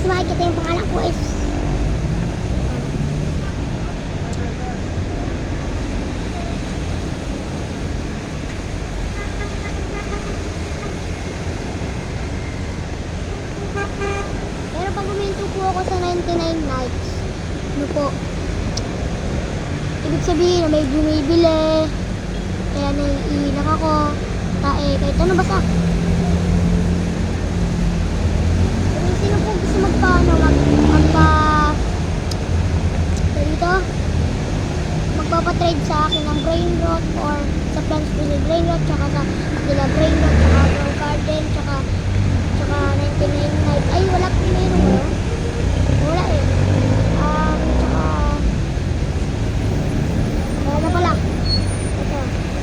Tapos makikita yung pangalan ko is... Pero pag huminto po ako sa 99 nights, ano po, ibig sabihin na may bumibili, kaya naiinak ako, tae, kahit ano basta. Kung sino po gusto magpaano, mag, magpa, dito, magpapatrade sa akin ng brain rot or sa plants ko brain rot, tsaka sa nila brain rot, tsaka grow garden, tsaka 99 night. Ay, wala po meron mo. Wala eh. Um, tsaka wala na pala. Ito,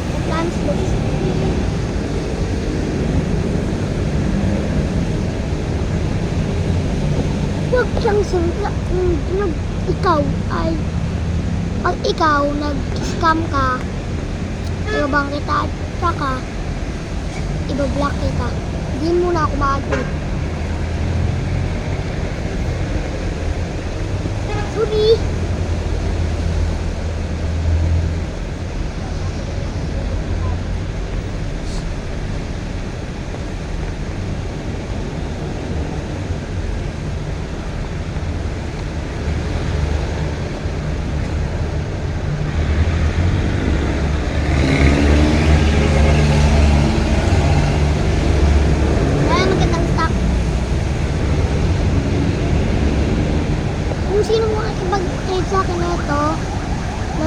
sa plants list. Kung nag, ikaw ay pag ikaw nag-scam ka, ibabang kita at saka ibablock kita. Hindi mo na ako ma-admit. Sorry. Kaya magandang stock. Kung sino mo makikipag-trade sa akin na ito, ng star suit. Kung sino mo makikipag-trade sa akin. Dati na po sa mga pera ko. Yun yan, naka 6'7", yan. Yan. And guys, yan. Ito. Wala kasi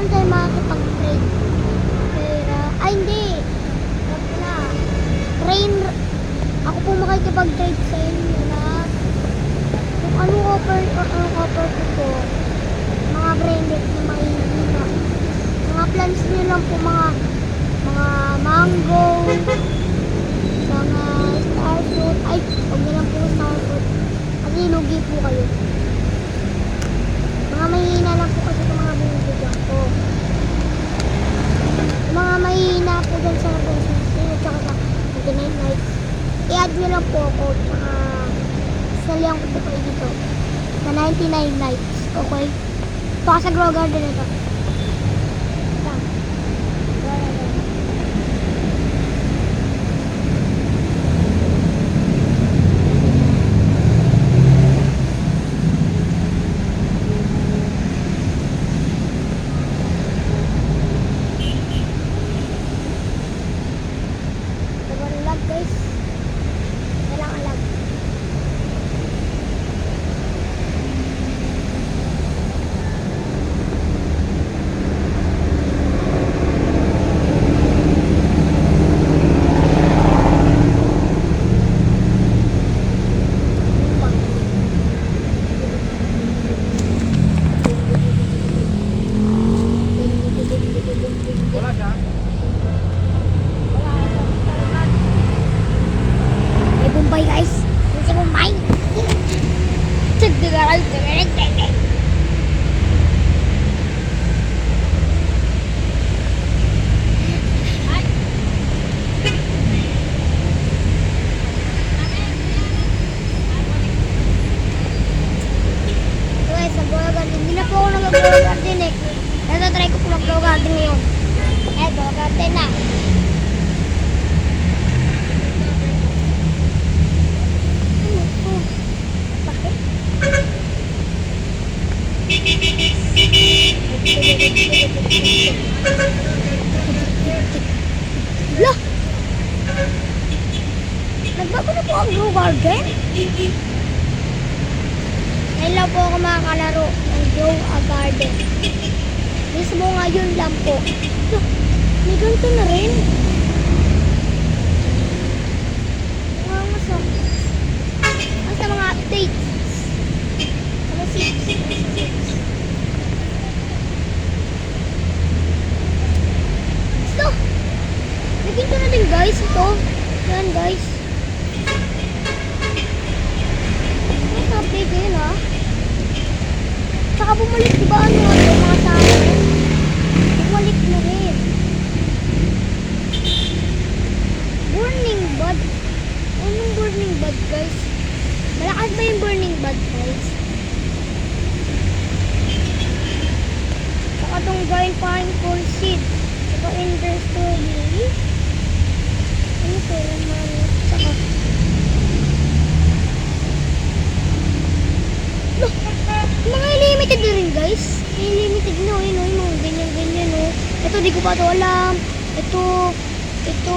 Paano tayo makakipag-trade? Pera. Ay, hindi. Wag na. Train. Ako po makikipag-trade sa inyo na kung anong offer or anong offer ko po. Mga branded na mahihina. Mga plans nyo lang po mga mga mango, mga starfruit. Ay, huwag na lang po starfruit. Kasi lugi po kayo. Mga mahihina lang po kasi itong mga binibigyan ko. Yung Mga po dyan sa business nyo, tsaka sa 99 nights. I-add nyo lang po ako, tsaka salihan ko po kayo dito. Sa 99 nights, okay? Ito sa grow garden. Ito. Grow garden. Sobrang lag guys. Kailangan lag. Wala siya. May Bombay guys. Yung si Bombay. Tigdigaral. So guys, nag-blow garden. Hindi na po ako nag-blow garden eh. Ito, try ko po mag-blow garden ngayon. To? Bakit? Lah! Nagbago na po ang Grow Garden? Ngayon lang po ako makakalaro ng a Garden. Mismo ngayon lang po. Lah, may ganito na rin. Wow, masa. Masa mga updates. Ano. Ito! Naging ko na guys ito. Yan guys. Mas update ngayon ah. ha. Saka bumalik diba ano ano mga sa akin. Bumalik na. Itong giant pineapple seed. Saka strawberry. Ano to? Laman. Saka... Look! Mga limited na guys. Limited na, yun, oh, yun, oh, ganyan, ganyan, oh. Ito, di ko pa to alam. Ito, ito,